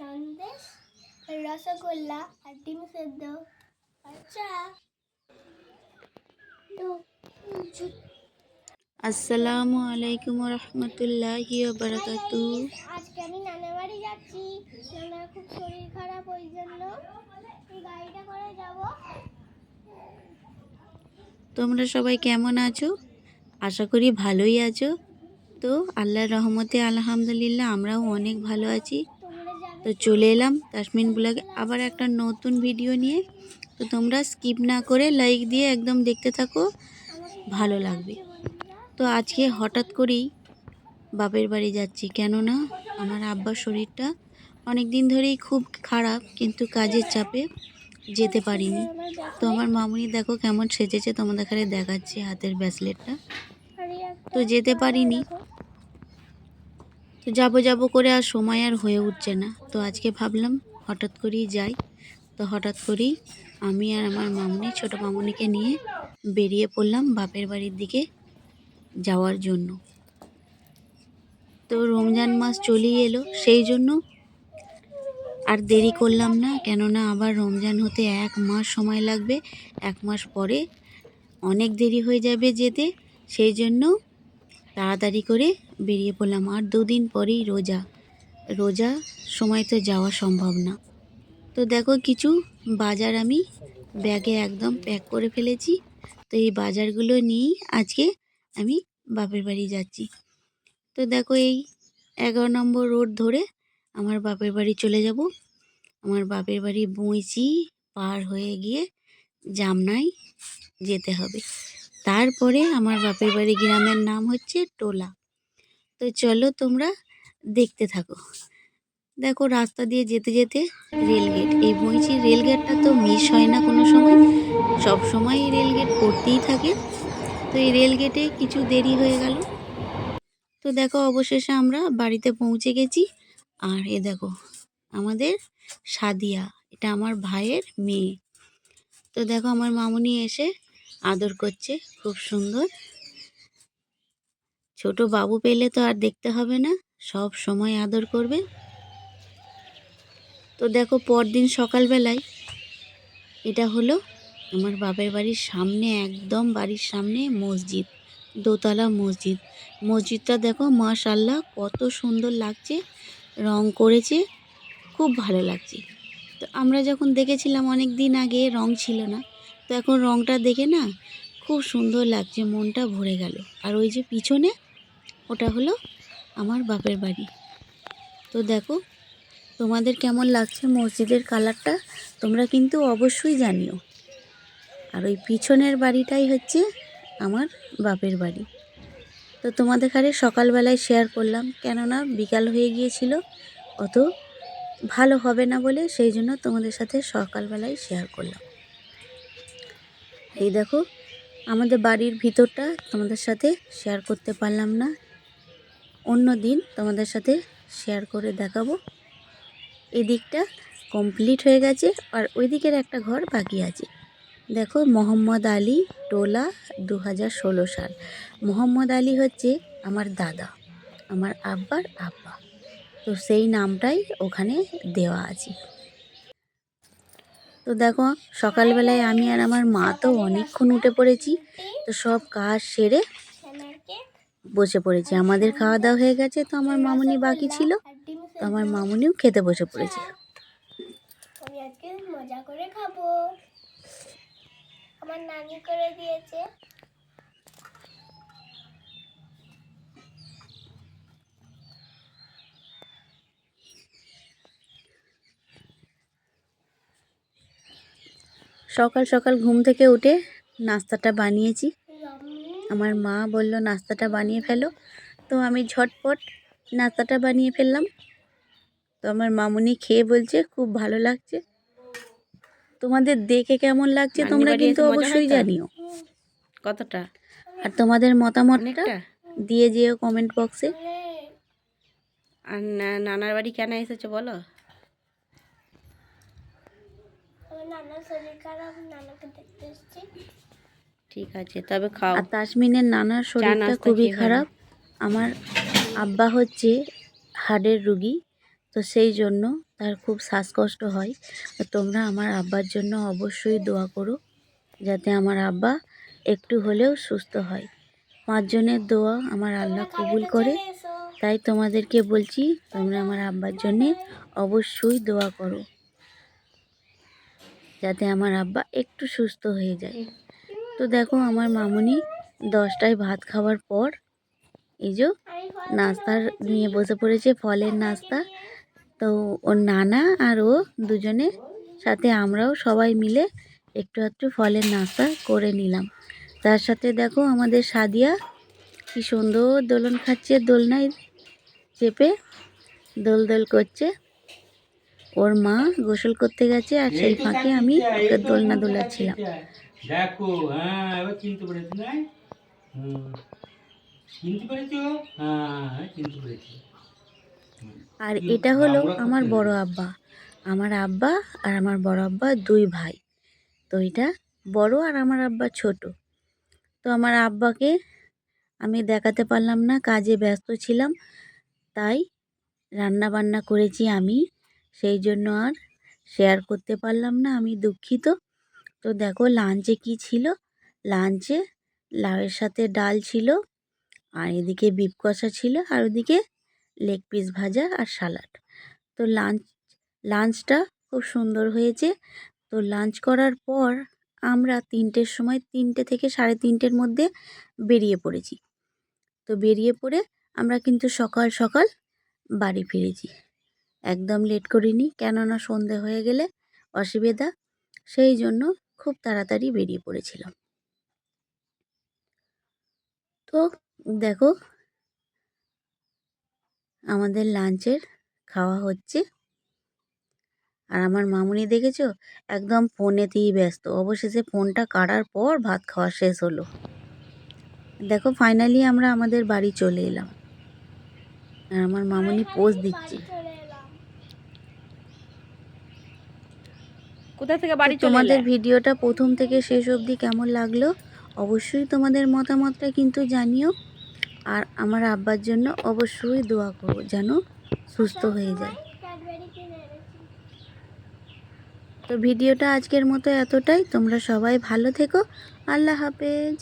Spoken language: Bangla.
সন্দেশ রসগোল্লা আর ডিম সেদ্ধ। আচ্ছা। আসসালামু আলাইকুম রহমতুল্লাহি বারাকাতু আজকে আমি নানা বাড়ি যাচ্ছি। নানার খুব শরীর খারাপ ওই জন্য গাড়িটা করে যাব। তোমরা সবাই কেমন আছো? আশা করি ভালোই আছো। তো আল্লাহর রহমতে আলহামদুলিল্লাহ আমরাও অনেক ভালো আছি। তো চলে এলাম তাসমিন ব্লগে আবার একটা নতুন ভিডিও নিয়ে। তো তোমরা স্কিপ না করে লাইক দিয়ে একদম দেখতে থাকো, ভালো লাগবে। তো আজকে হঠাৎ করেই বাপের বাড়ি যাচ্ছি, কেননা আমার আব্বার শরীরটা অনেক দিন ধরেই খুব খারাপ, কিন্তু কাজের চাপে যেতে পারিনি। তো আমার মামুনি দেখো কেমন সেজেছে, তোমাদের খালি দেখাচ্ছি হাতের ব্রেসলেটটা তো যেতে পারিনি। তো যাব যাব করে আর সময় আর হয়ে উঠছে না। তো আজকে ভাবলাম হঠাৎ করেই যাই। তো হঠাৎ করেই আমি আর আমার মামুনি, ছোট মামুনিকে নিয়ে বেরিয়ে পড়লাম বাপের বাড়ির দিকে যাওয়ার জন্য। তো রমজান মাস চলেই এলো, সেই জন্য আর দেরি করলাম না। কেননা আবার রমজান হতে এক মাস সময় লাগবে। এক মাস পরে অনেক দেরি হয়ে যাবে যেতে। সেই জন্য তাড়াতাড়ি করে বেরিয়ে পড়লাম। আর দুদিন পরেই রোজা। রোজা সময় তো যাওয়া সম্ভব না। তো দেখো কিছু বাজার আমি ব্যাগে একদম প্যাক করে ফেলেছি। তো এই বাজারগুলো নিয়েই আজকে আমি বাপের বাড়ি যাচ্ছি। তো দেখো এই এগারো নম্বর রোড ধরে আমার বাপের বাড়ি চলে যাব। আমার বাপের বাড়ি বইচি পার হয়ে গিয়ে জামনাই যেতে হবে। তারপরে আমার বাপের বাড়ি গ্রামের নাম হচ্ছে টোলা। তো চলো তোমরা দেখতে থাকো। দেখো রাস্তা দিয়ে যেতে যেতে রেলগেট এই বইচি রেলগেটটা তো মিস হয় না কোনো সময়। সব সময় রেলগেট পড়তেই থাকে। তো এই রেলগেটে কিছু দেরি হয়ে গেল। তো দেখো অবশেষে আমরা বাড়িতে পৌঁছে গেছি। আর এ দেখো, আমাদের সাদিয়া, এটা আমার ভাইয়ের মেয়ে। তো দেখো আমার মামুনি এসে আদর করছে, খুব সুন্দর। ছোট বাবু পেলে তো আর দেখতে হবে না, সব সময় আদর করবে। তো দেখো পরদিন সকালবেলায়, এটা হলো আমার বাপের বাড়ির সামনে, একদম বাড়ির সামনে মসজিদ, দোতলা মসজিদ। মসজিদটা দেখো মাশাল্লাহ কত সুন্দর লাগছে, রং করেছে, খুব ভালো লাগছে। তো আমরা যখন দেখেছিলাম অনেক দিন আগে, রং ছিল না। তো এখন রংটা দেখে না খুব সুন্দর লাগছে, মনটা ভরে গেল। আর ওই যে পিছনে, ওটা হলো আমার বাপের বাড়ি। তো দেখো, তোমাদের কেমন লাগছে মসজিদের কালারটা, তোমরা কিন্তু অবশ্যই জানিও। আর ওই পিছনের বাড়িটাই হচ্ছে আমার বাপের বাড়ি। তো তোমাদের খালি সকালবেলায় শেয়ার করলাম, কেননা বিকাল হয়ে গিয়েছিল, অত ভালো হবে না বলে সেই জন্য তোমাদের সাথে সকালবেলায় শেয়ার করলাম। এই দেখো, আমাদের বাড়ির ভিতরটা তোমাদের সাথে শেয়ার করতে পারলাম না। অন্য দিন তোমাদের সাথে শেয়ার করে দেখাবো। এদিকটা কমপ্লিট হয়ে গেছে আর ওই দিকের একটা ঘর বাকি আছে। দেখো, মোহাম্মদ আলী টোলা দু ষোলো সাল। মোহাম্মদ আলী হচ্ছে আমার দাদা, আমার আব্বার আব্বা। তো সেই নামটাই ওখানে দেওয়া আছে। তো দেখো, সকালবেলায় আমি আর আমার মা তো অনেকক্ষণ উঠে পড়েছি, তো সব কাজ সেরে বসে পড়েছি। আমাদের খাওয়া দাওয়া হয়ে গেছে, তো আমার মামুনি বাকি ছিল, তো আমার মামুনিও খেতে বসে পড়েছে। মজা করে খাব। আমার নানি করে দিয়েছে। সকাল সকাল ঘুম থেকে উঠে নাস্তাটা বানিয়েছি। আমার মা বলল নাস্তাটা বানিয়ে ফেলো। তো আমি ঝটপট নাস্তাটা বানিয়ে ফেললাম। তো আমার মামুনি খেয়ে বলছে খুব ভালো লাগছে। তোমাদের দেখে কেমন লাগছে তোমরা কিন্তু অবশ্যই জানিও। কতটা? আর তোমাদের মতামতটা দিয়ে যেও কমেন্ট বক্সে। আর না- নানার বাড়ি কেন এসেছ বলো আমার নানার শরীর খারাপ নানাকে দেখতে এসেছি। ঠিক আছে তবে খাও। আর তাসমিনের নানার শরীরটা খুবই খারাপ। আমার আব্বা হচ্ছে হার্টের রুগী তো সেই জন্য তার খুব শ্বাসকষ্ট হয়। তো তোমরা আমার আব্বার জন্য অবশ্যই দোয়া করো যাতে আমার আব্বা একটু হলেও সুস্থ হয়। পাঁচজনের দোয়া আমার আল্লাহ কবুল করে। তাই তোমাদেরকে বলছি তোমরা আমার আব্বার জন্যে অবশ্যই দোয়া করো। যাতে আমার আব্বা একটু সুস্থ হয়ে যায়। তো দেখো আমার মামুনি দশটায় ভাত খাওয়ার পর এই যে নাস্তার নিয়ে বসে পড়েছে ফলের নাস্তা। তো ওর নানা আর ও দুজনে সাথে আমরাও সবাই মিলে একটু একটু ফলের নাস্তা করে নিলাম। তার সাথে দেখো আমাদের সাদিয়া কি সুন্দর দোলন খাচ্ছে দোলনায় চেপে দোল দোল করছে। ওর মা গোসল করতে গেছে আর সেই ফাঁকে আমি ওকে দোলনা দোলাচ্ছিলাম। দেখো হ্যাঁ চিনতে পেরেছি না চিনতে পেরেছ? হ্যাঁ চিনতে পেরেছি। আর এটা হলো আমার বড় আব্বা। আমার আব্বা আর আমার বড় আব্বা দুই ভাই। তো এটা বড় আর আমার আব্বা ছোট। তো আমার আব্বাকে আমি দেখাতে পারলাম না কাজে ব্যস্ত ছিলাম। তাই রান্না বান্না করেছি আমি। সেই জন্য আর শেয়ার করতে পারলাম না, আমি দুঃখিত। তো দেখো লাঞ্চে কি ছিল? লাঞ্চে লাউয়ের সাথে ডাল ছিল, আর এদিকে বিপ কষা ছিল, আর ওদিকে লেগ পিস ভাজা আর সালাড তো লাঞ্চ লাঞ্চটা খুব সুন্দর হয়েছে। তো লাঞ্চ করার পর আমরা তিনটের সময়, তিনটে থেকে সাড়ে তিনটের মধ্যে বেরিয়ে পড়েছি। তো বেরিয়ে পড়ে আমরা কিন্তু সকাল সকাল বাড়ি ফিরেছি। একদম লেট করিনি, কেননা সন্ধে হয়ে গেলে অসুবিধা। সেই জন্য খুব তাড়াতাড়ি বেরিয়ে পড়েছিলাম। তো দেখো, আমাদের লাঞ্চের খাওয়া হচ্ছে। আর আমার মামুনি দেখেছ? একদম ফোনেতেই ব্যস্ত। অবশেষে ফোনটা কাটার পর ভাত খাওয়া শেষ হলো। দেখো ফাইনালি আমরা আমাদের বাড়ি চলে এলাম। আর আমার মামুনি পোজ দিচ্ছে চলে এলাম কোথা থেকে বাড়ি তোমাদের ভিডিওটা প্রথম থেকে শেষ অবধি কেমন লাগল? অবশ্যই তোমাদের মতামতটা কিন্তু জানিও। আর আমার আব্বার জন্য অবশ্যই দোয়া করো যেন সুস্থ হয়ে যায়। তো ভিডিওটা আজকের মতো এতটাই। তোমরা সবাই ভালো থেকো। আল্লাহ হাফেজ।